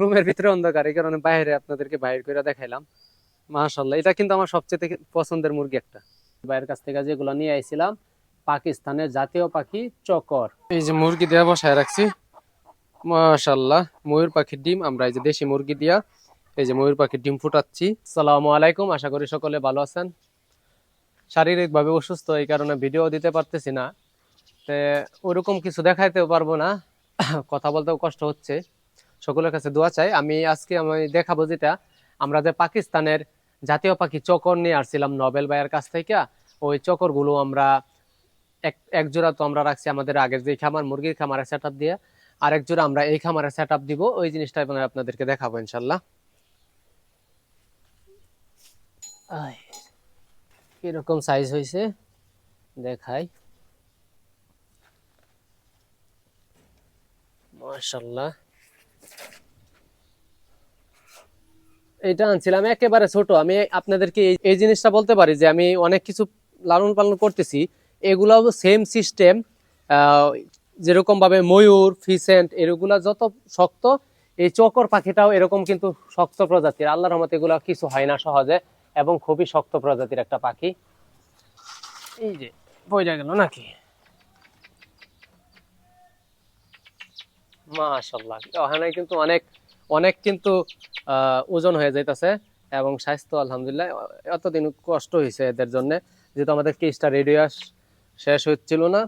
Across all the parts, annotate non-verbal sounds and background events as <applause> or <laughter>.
রুমের ভিতরে অন্ধকার, এই কারণে বাইরে আপনাদেরকে বাইরে করে দেখাইলাম। মাশাল্লাহ এটা কিন্তু আমার সবচেয়ে পছন্দের মুরগি একটা। বাইরের কাছ থেকে যেগুলো নিয়ে আইছিলাম, পাকিস্তানের জাতীয় পাখি চকর। এই যে মুরগি দেওয়া বসায় রাখছি। মাশাল্লাহ ময়ূর পাখির ডিম, আমরা এই যে দেশি মুরগি দিয়া এই যে ময়ূর পাখির ডিম ফুটাচ্ছি। সালামু আলাইকুম, আশা করি সকলে ভালো আছেন। শারীরিকভাবে অসুস্থ, এই কারণে ভিডিও দিতে পারতেছি না। তে ওরকম কিছু দেখাইতেও পারব না। <coughs> কথা বলতেও কষ্ট হচ্ছে। সকলের কাছে দোয়া চাই। আমি আজকে আমি দেখাবো যেটা, আমরা যে পাকিস্তানের জাতীয় পাখি চকর নিয়ে আসছিলাম নবেল ভাইয়ের কাছ থেকে, ওই চকরগুলো আমরা এক এক জোড়া তো আমরা রাখছি আমাদের আগের যে খামার, মুরগির খামারের সেট দিয়ে, আর এক জোড়া আমরা এই খামারের সেট আপ দিব, ওই জিনিসটা এবার আপনাদেরকে দেখাবো ইনশাল্লাহ কীরকম সাইজ হয়েছে? দেখাই। মাশাল্লাহ এটা আনছিলাম, একেবারে ছোট। আমি আপনাদেরকে এই- জিনিসটা বলতে পারি যে আমি অনেক কিছু লালন পালন করতেছি। এগুলাও সেম সিস্টেম যেরকম ভাবে ময়ূর ফিসেন্ট এগুলা যত শক্ত, এই চকর পাখিটাও এরকম কিন্তু শক্ত প্রজাতির। আল্লাহর রহমতে এগুলা কিছু হয় না সহজে এবং খুবই শক্ত প্রজাতির একটা পাখি। এই যে বইটা গেল নাকি? মাশাল্লাহ ওখানে কিন্তু অনেক অনেক কিন্তু ওজন হয়ে যাইতেছে এবং স্বাস্থ্য আলহামদুলিল্লাহ এতদিন কষ্ট হয়েছে এদের জন্য। যেহেতু আমাদের রেডিও শেষ হচ্ছিল না।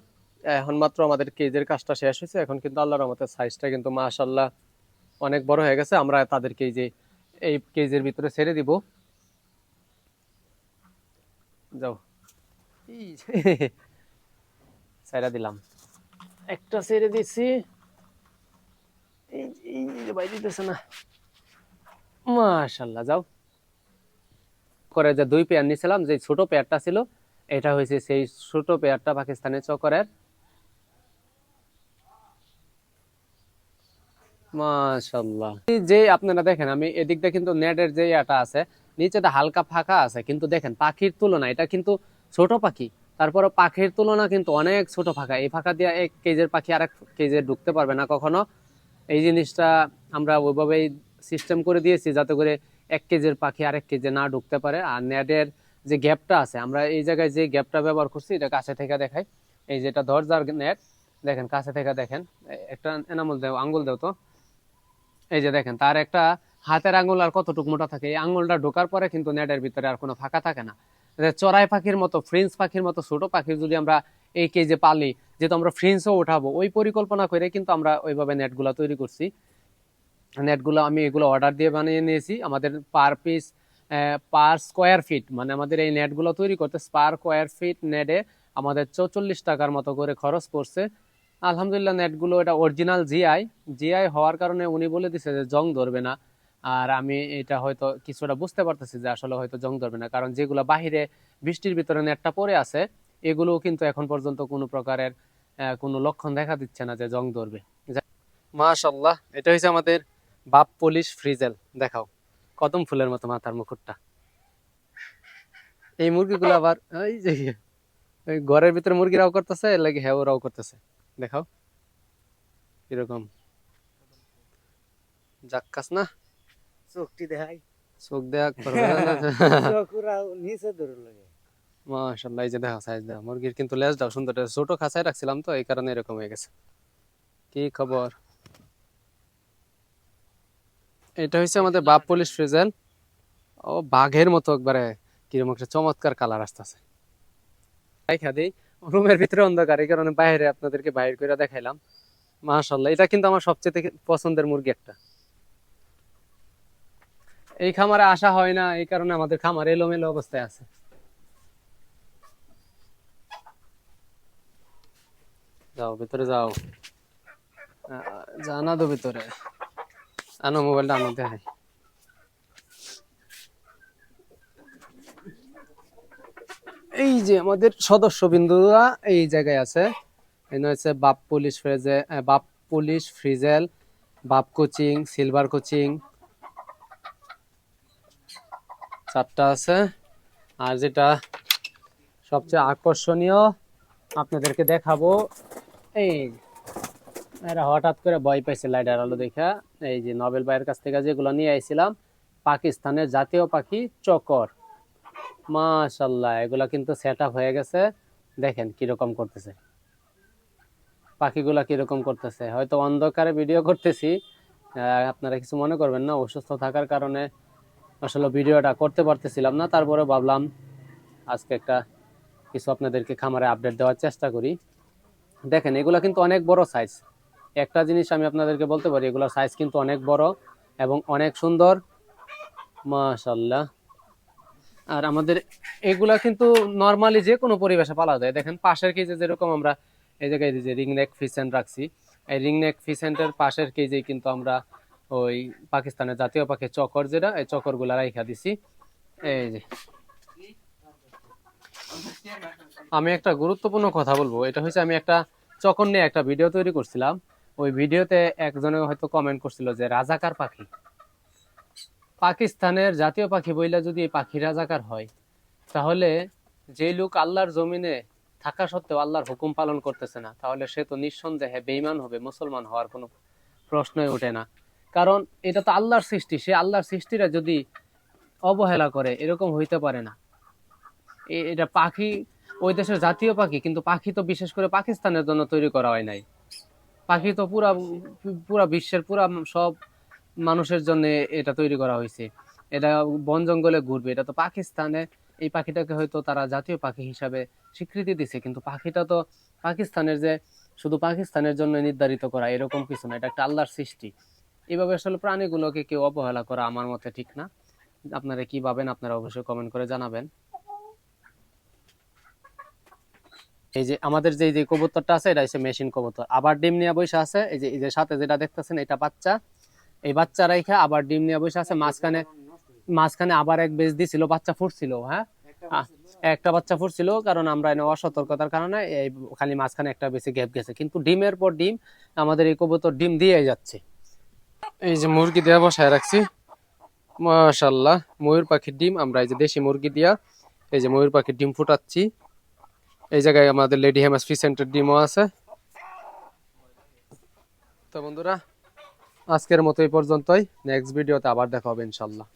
এখন মাত্র আমাদের কেজের কাজটা শেষ হয়েছে এখন কিন্তু আল্লাহর রহমতের সাইজটা কিন্তু মাশাল্লাহ অনেক বড় হয়ে গেছে। আমরা তাদেরকে যে, এই কেজের ভিতরে ছেড়ে দিব। যাও। <laughs> দিলাম। একটা ছেড়ে দিছি। মাশাল্লাহ, যাও। করে যে দুই পেয়ার নিয়েছিলাম যে ছোট পেয়ারটা ছিল, এটা হয়েছে সেই ছোট পেয়ারটা চকরের। যে আপনারা দেখেন, আমি এদিক দিয়ে কিন্তু নেটের যে ইয়াটা আছে, নিচেটা হালকা ফাঁকা আছে, কিন্তু দেখেন পাখির তুলনা, এটা কিন্তু ছোট পাখি তারপরে পাখির তুলনা কিন্তু অনেক ছোট ফাঁকা। এই ফাঁকা দিয়ে এক কেজের পাখি আরেক কেজে ঢুকতে পারবে না কখনো। এই জিনিসটা আমরা ওইভাবেই সিস্টেম করে দিয়েছি যাতে করে এক কেজির পাখি আরেক কেজি না ঢুকতে পারে। আর নেটের যে গ্যাপটা আছে, আমরা এই জায়গায় যে গ্যাপটা ব্যবহার করছি, এটা কাছে থেকে দেখাই। এই যেটা দরজার নেট দেখেন কাছে থেকে দেখেন। একটা এনামল দেও, আঙ্গুল দেও তো। এই যে দেখেন, তার একটা হাতের আঙ্গুল আর কতটুকু মোটা থাকে, এই আঙ্গুলটা ঢোকার পরে কিন্তু নেটের ভিতরে আর কোনো ফাঁকা থাকে না। চড়াই পাখির মতো ফ্রেঞ্চ পাখির মতো, ছোট পাখি যদি আমরা এই কেজে পালি, যেহেতু আমরা ফ্রেঞ্চও উঠাবো, ওই পরিকল্পনা করে কিন্তু আমরা ওইভাবে নেটগুলো তৈরি করছি। নেটগুলো আমি এগুলো অর্ডার দিয়ে বানিয়ে নিয়েছি। আমাদের per piece per square feet মানে আমাদের এই নেটগুলো তৈরি করতে পার স্কোয়ার ফিট নেটে আমাদের চৌচল্লিশ টাকার মতো করে খরচ পড়ছে। আলহামদুলিল্লাহ নেটগুলো এটা অরিজিনাল জিআই জিআই হওয়ার কারণে উনি বলে দিছে যে জং ধরবে না। আর আমি এটা হয়তো কিছুটা বুঝতে পারতেছি যে আসলে হয়তো জং ধরবে না, কারণ যেগুলো বাহিরে বৃষ্টির ভিতরে নেটটা পড়ে আছে এগুলোও কিন্তু এখন পর্যন্ত কোনো প্রকারের কোনো লক্ষণ দেখা দিচ্ছে না যে জং ধরবে। মাশাল্লাহ এটা হচ্ছে আমাদের বাপ পলিশ ফ্রিজেল। দেখাও কদম ফুলের মতো মাথার মুকুটটা। এই মুরগিগুলো আবার এই যে ওই ঘরের ভিতরে মুরগি রাও করতেছে এর লাগে হ্যাঁ রাও করতেছে। দেখাও কীরকম জাক্কাস না? চোখটি দেখাই। চোখ করবে <laughs> চোখরা নিচে ধরে লাগে মাশাল্লাহ এই যে দেখো সাইজ দেখো মুরগির কিন্তু লেজ দাও সুন্দর। ছোট খাঁচায় রাখছিলাম তো এই কারণে এরকম হয়ে গেছে। কি খবর? এটা হচ্ছে আমাদের বাপ পুলিশ ফ্রিজেল ও বাঘের মতো একবারে কীরকম একটা চমৎকার কালার আসতেছে। দেখা দিই রুমের ভিতরে অন্ধকার এই কারণে বাইরে আপনাদেরকে বাইরে করে দেখাইলাম। মাশাল্লাহ এটা কিন্তু আমার সবচেয়ে পছন্দের মুরগি একটা। এই খামারে আসা হয় না এই কারণে আমাদের খামার এলোমেলো অবস্থায় আছে। যাও, ভিতরে যাও। জানা তো ভিতরে। আনো মোবাইলটা, আনো, দেখাই। এই যে আমাদের সদস্য বিন্দুরা এই জায়গায় আছে। এখানে হচ্ছে বাপ পুলিশ ফ্রেজে বাপ পুলিশ ফ্রিজেল, বাপ কোচিং, সিলভার কোচিং। চারটা আছে। আর যেটা সবচেয়ে আকর্ষণীয়, আপনাদেরকে দেখাবো এরা হঠাৎ করে ভয় পাইছে লাইটার আলো দেখা। এই যে নবেল ভাইয়ের কাছ থেকে যেগুলো নিয়ে আইছিলাম, পাকিস্তানের জাতীয় পাখি চকর। মাশাল্লাহ এগুলা কিন্তু সেট হয়ে গেছে। দেখেন কীরকম করতেছে। পাখিগুলা কীরকম করতেছে। হয়তো অন্ধকারে ভিডিও করতেছি। আপনারা কিছু মনে করবেন না, অসুস্থ থাকার কারণে আসলে ভিডিওটা করতে পারতেছিলাম না। তারপরে ভাবলাম, আজকে একটা কিছু আপনাদেরকে খামারে আপডেট দেওয়ার চেষ্টা করি। দেখেন, এগুলা কিন্তু অনেক বড় সাইজ একটা জিনিস আমি আপনাদেরকে বলতে পারি, এগুলোর সাইজ কিন্তু অনেক বড় এবং অনেক সুন্দর। মাশাল্লাহ আর আমাদের এগুলা কিন্তু নর্মালি যে কোনো পরিবেশে পালা যায়। দেখেন, পাশের কেজে যেরকম আমরা এই জায়গায় যে রিং নেক ফিসেন্ট রাখছি, এই রিং নেক ফিসেন্টের পাশের কেজে কিন্তু আমরা ওই পাকিস্তানের জাতীয় পাখি চকর যেটা, এই চকরগুলা রাইখা দিছি। এই যে আমি একটা গুরুত্বপূর্ণ কথা বলব। এটা হচ্ছে আমি একটা চকর নিয়ে একটা ভিডিও তৈরি করছিলাম। ওই ভিডিওতে একজনে হয়তো কমেন্ট করছিল যে রাজাকার পাখি? পাকিস্তানের জাতীয় পাখি বইলা যদি এই পাখি রাজাকার হয়, তাহলে যে লোক আল্লাহর জমিনে থাকা সত্ত্বেও আল্লাহর হুকুম পালন করতেছে না, তাহলে সে তো নিঃসন্দেহে বেইমান হবে, মুসলমান হওয়ার কোনো প্রশ্নই ওঠে না। কারণ এটা তো আল্লাহর সৃষ্টি, সে আল্লাহর সৃষ্টিরা যদি অবহেলা করে, এরকম হইতে পারে না। এটা পাখি, ওই দেশের জাতীয় পাখি, কিন্তু পাখি তো বিশেষ করে পাকিস্তানের জন্য তৈরি করা হয় নাই। পাখি তো পুরা পুরা বিশ্বের পুরা সব মানুষের জন্য এটা তৈরি করা হয়েছে। এটা বন জঙ্গলে ঘুরবে, এটা তো পাকিস্তানে, এই পাখিটাকে হয়তো তারা জাতীয় পাখি হিসাবে স্বীকৃতি দিছে, কিন্তু পাখিটা তো পাকিস্তানের যে, শুধু পাকিস্তানের জন্য নির্ধারিত করা, এরকম কিছু না, এটা একটা আল্লাহর সৃষ্টি। এইভাবে আসলে প্রাণীগুলোকে কেউ অবহেলা করা আমার মতে ঠিক না। আপনারা কি ভাবেন, আপনারা অবশ্যই কমেন্ট করে জানাবেন। এই যে আমাদের যে কবুতরটা আছে, এটা হচ্ছে মেশিন কবুতর। আবার ডিম নিয়ে বসে আছে, এই যে এই যে সাথে যেটা দেখতেছেন, এটা বাচ্চা। এই বাচ্চা রাইখা আবার ডিম নিয়ে বসে আছে, মাঝখানে মাঝখানে আবার এক বেজ দিছিল, বাচ্চা ফুটছিল হ্যাঁ? একটা বাচ্চা ফুটছিল, কারণ আমরা এনে অসতর্কতার কারণে এই খালি মাঝখানে একটা বেশি গ্যাপ গেছে। কিন্তু ডিমের পর ডিম, আমাদের এই কবুতর ডিম দিয়ে যাচ্ছে। এই যে মুরগি দেওয়া বসায় রাখছি। মাশাল্লাহ ময়ূর পাখির ডিম, আমরা এই যে দেশি মুরগি দিয়া, এই যে ময়ূর পাখির ডিম ফুটাচ্ছি। এই জায়গায় আমাদের লেডি হেমাস ফি সেন্টার ডিমো আছে। তো বন্ধুরা, আজকের মতো এই পর্যন্তই। নেক্সট ভিডিওতে আবার দেখা হবে ইনশাল্লাহ।